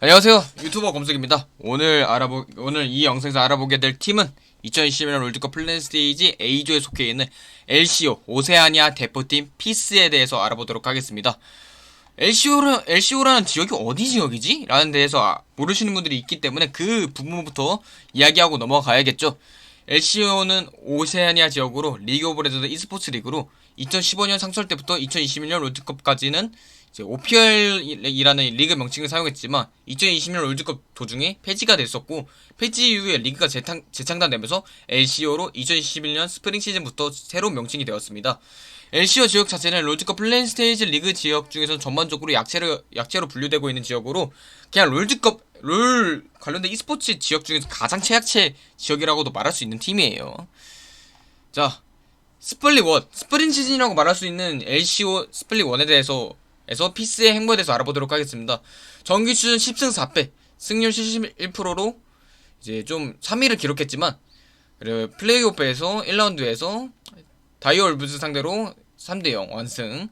안녕하세요. 유튜버 검색입니다. 오늘 알아보 오늘 이 영상에서 알아보게 될 팀은 2021년 롤드컵 플랜 스테이지 A조에 속해 있는 LCO 오세아니아 대표팀 피스에 대해서 알아보도록 하겠습니다. LCO라, LCO라는 지역이 어디 지역이지? 라는 데에서 아- 모르시는 분들이 있기 때문에 그 부분부터 이야기하고 넘어가야겠죠. LCO는 오세아니아 지역으로 리그 오브 레전드 e스포츠 리그로 2015년 상설 때부터 2021년 롤드컵까지는 이제 OPL이라는 리그 명칭을 사용했지만 2020년 롤드컵 도중에 폐지가 됐었고 폐지 이후에 리그가 재탕, 재창단되면서 LCO로 2021년 스프링 시즌부터 새로운 명칭이 되었습니다. LCO 지역 자체는 롤드컵 플랜 스테이지 리그 지역 중에서 전반적으로 약체로, 약체로 분류되고 있는 지역으로 그냥 롤드컵 롤 관련된 e스포츠 지역 중에서 가장 최약체 지역이라고도 말할 수 있는 팀이에요. 자, 스플릿 1, 스프링 시즌이라고 말할 수 있는 LCO 스플릿 1에 대해서 에서 피스의 행보에 대해서 알아보도록 하겠습니다. 정규 시즌 10승 4패, 승률 71%로 이제 좀 3위를 기록했지만 그리고 플레이오프에서 1라운드에서 다이얼브즈 상대로 3대 0 완승.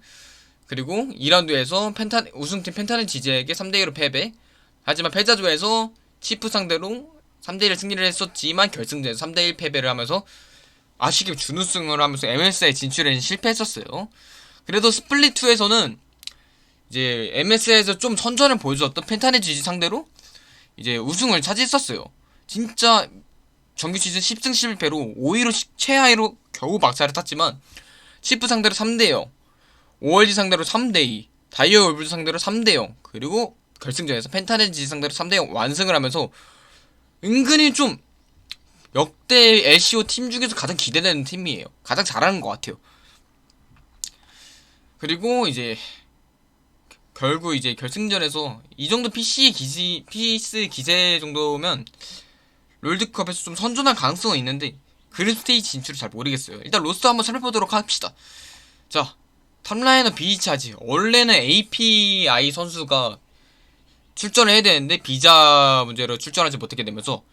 그리고 2라운드에서 펜타 우승팀 펜타는 지제에게 3대 1로 패배. 하지만 패자조에서 치프 상대로 3대 1 승리를 했었지만 결승전에서 3대 1 패배를 하면서 아쉽게 준우승을 하면서 MS에 진출에 실패했었어요. 그래도 스플릿 2에서는 이제 MS에서 좀 선전을 보여줬던 펜타네 지지 상대로 이제 우승을 차지했었어요. 진짜 정규 시즌 10승 11패로 5위로 시- 최하위로 겨우 막차를 탔지만 시프 상대로 3대 0, 5월지 상대로 3대 2, 다이어 월블 상대로 3대 0, 그리고 결승전에서 펜타네 지지 상대로 3대 0 완승을 하면서 은근히 좀 역대 LCO 팀 중에서 가장 기대되는 팀이에요. 가장 잘하는 것 같아요. 그리고 이제 결국 이제 결승전에서 이 정도 PC 기지 피스 기세 정도면 롤드컵에서 좀 선전할 가능성은 있는데 그룹 스테이지 진출을 잘 모르겠어요. 일단 로스터 한번 살펴보도록 합시다. 자, 탑라이너 비차지 원래는 API 선수가 출전을 해야 되는데 비자 문제로 출전하지 못하게 되면서 이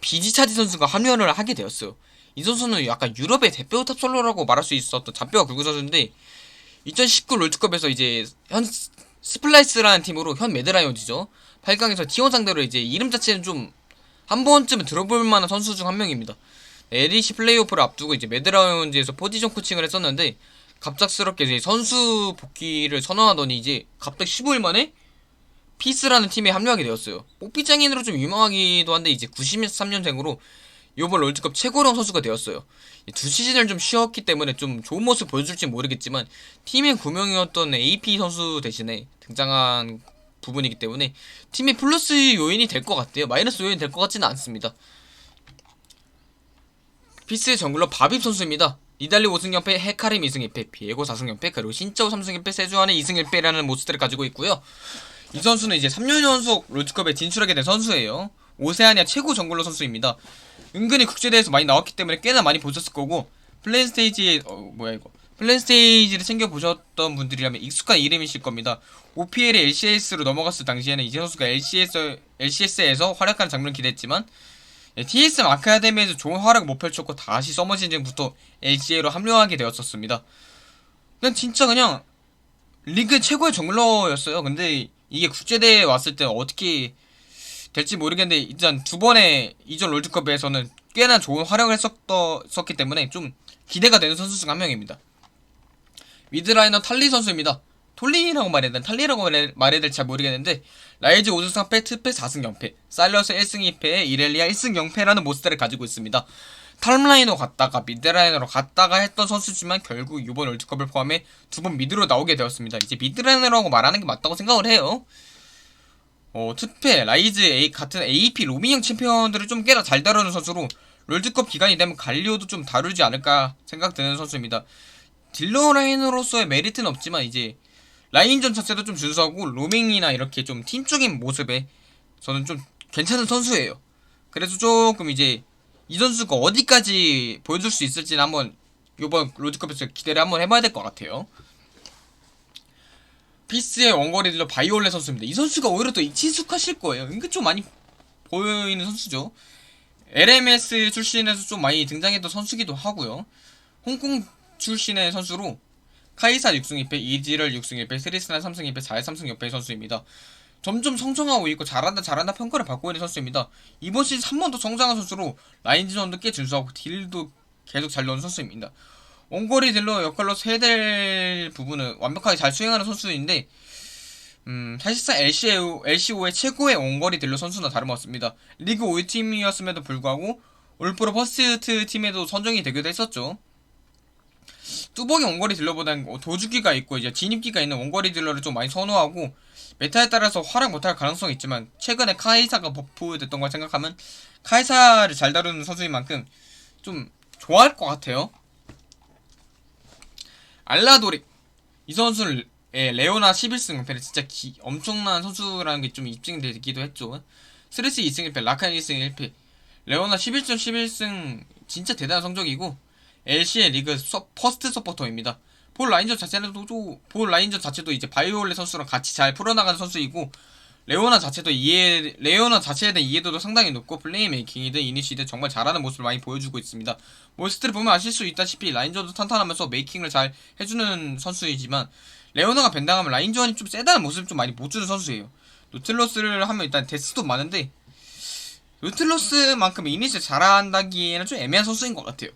비지차지 선수가 합류를 하게 되었어요. 이 선수는 약간 유럽의 대표 탑솔로라고 말할 수 있었던 잔뼈가 굵은 선수인데 2019 롤드컵에서 이제 현 스플라이스라는 팀으로 현 매드라이온즈죠. 8강에서 T1 상대로 이제 이름 자체는 좀 한 번쯤은 들어볼 만한 선수 중 한 명입니다. LEC 플레이오프를 앞두고 이제 매드라이온즈에서 포지션 코칭을 했었는데 갑작스럽게 이제 선수 복귀를 선언하더니 이제 갑자기 15일 만에 피스라는 팀에 합류하게 되었어요. 뽀삐장인으로 좀 유명하기도 한데 이제 93년생으로 이번 롤드컵 최고령 선수가 되었어요. 이두 시즌을 좀 쉬었기 때문에 좀 좋은 모습 보여줄지 모르겠지만 팀의 구명이었던 AP 선수 대신에 등장한 부분이기 때문에 팀의 플러스 요인이 될 것 같아요. 마이너스 요인이 될 것 같지는 않습니다. 피스의 정글러 바빕 선수입니다. 이달리 5승 0패, 헤카림 2승 1패, 비에고 4승 0패, 그리고 신짜오 3승 1패, 세주안의 2승 1패라는 모습들을 가지고 있고요. 이 선수는 이제 3년 연속 롤드컵에 진출하게 된 선수예요. 오세아니아 최고 정글러 선수입니다. 은근히 국제대회에서 많이 나왔기 때문에 꽤나 많이 보셨을 거고 플랜 스테이지 어 뭐야 이거 플랜 스테이지를 챙겨 보셨던 분들이라면 익숙한 이름이실 겁니다. OPL의 LCS로 넘어갔을 당시에는 이재 선수가 LCS LCS에서 활약하는 장면을 기대했지만 예, TSM 아카데미에서 좋은 활약을 못 펼쳤고 다시 서머 시즌부터 LCA로 합류하게 되었었습니다. 그냥 진짜 그냥 리그 최고의 정글러였어요. 근데 이게 국제대회에 왔을 때 어떻게 될지 모르겠는데 일단 두 번의 이전 롤드컵에서는 꽤나 좋은 활약을 했었기 때문에 좀 기대가 되는 선수 중 한 명입니다. 미드라이너 탈리 선수입니다. 톨리라고 말해야 되나 탈리라고 말해- 말해야 될지 잘 모르겠는데 라이즈 5승 3패, 트패 4승 0패, 사일러스 1승 2패, 이렐리아 1승 0패라는 모습들을 가지고 있습니다. 탑라이너 갔다가 미드라이너로 갔다가 했던 선수지만 결국 이번 월드컵을 포함해 두 번 미드로 나오게 되었습니다. 이제 미드라이너라고 말하는 게 맞다고 생각을 해요. 어, 투페, 라이즈, A 같은 AP 로밍형 챔피언들을 좀 꽤나 잘 다루는 선수로 롤드컵 기간이 되면 갈리오도 좀 다루지 않을까 생각되는 선수입니다. 딜러 라인으로서의 메리트는 없지만 이제 라인전 자체도 좀 준수하고 로밍이나 이렇게 좀 팀적인 모습에 저는 좀 괜찮은 선수예요. 그래서 조금 이제 이 선수가 어디까지 보여줄 수 있을지는 한번 이번 롤드컵에서 기대를 한번 해봐야 될 것 같아요. 피스의 원거리 딜러 바이올레 선수입니다. 이 선수가 오히려 더 친숙하실 거예요. 은근 좀 많이 보이는 선수죠. LMS 출신에서 좀 많이 등장했던 선수기도 하고요. 홍콩 출신의 선수로 카이사 6승 2패, 이지럴 6승 1패, 스리스나 3승 2패, 4회 3승 6패 선수입니다. 점점 성장하고 있고 잘한다 잘한다 평가를 받고 있는 선수입니다. 이번 시즌 3번 더 성장한 선수로 라인전도 꽤 준수하고 딜도 계속 잘 넣은 선수입니다. 원거리 딜러 역할로 세될 부분은 완벽하게 잘 수행하는 선수인데 음, 사실상 LCO, LCO의 최고의 원거리 딜러 선수나 다름없습니다. 리그 5위 팀이었음에도 불구하고 올프로 퍼스트 팀에도 선정이 되기도 했었죠. 뚜벅이 원거리 딜러보다는 도주기가 있고 이제 진입기가 있는 원거리 딜러를 좀 많이 선호하고 메타에 따라서 활약 못할 가능성이 있지만 최근에 카이사가 버프됐던 걸 생각하면 카이사를 잘 다루는 선수인 만큼 좀 좋아할 것 같아요. 알라도릭 이 선수를 예, 레오나 11승 1패는 진짜 기- 엄청난 선수라는 게 좀 입증되기도 했죠. 스레스 2승 1패, 라칸 1승 1패, 레오나 11점 11승 진짜 대단한 성적이고 LC의 리그 서, 퍼스트 서포터입니다. 볼 라인전 자체는 또, 또- 볼 라인전 자체도 이제 바이올레 선수랑 같이 잘 풀어나가는 선수이고 레오나 자체도 이해 레오나 자체에 대한 이해도도 상당히 높고 플레이메이킹이든 이니시든 정말 잘하는 모습을 많이 보여주고 있습니다. 몬스트를 보면 아실 수 있다시피 라인전도 탄탄하면서 메이킹을 잘 해주는 선수이지만 레오나가 벤당하면 라인전이 좀 세다는 모습을 좀 많이 못 주는 선수예요. 노틀러스를 하면 일단 데스도 많은데 노틀러스만큼 이니시 잘한다기에는 좀 애매한 선수인 것 같아요.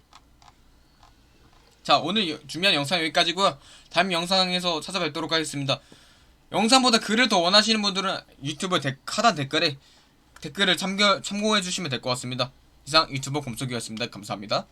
자 오늘 여- 준비한 영상 여기까지고요. 다음 영상에서 찾아뵙도록 하겠습니다. 영상보다 글을 더 원하시는 분들은 유튜브 데, 하단 댓글에 댓글을 참겨, 참고해 주시면 될 것 같습니다. 이상 유튜버 검석이었습니다. 감사합니다.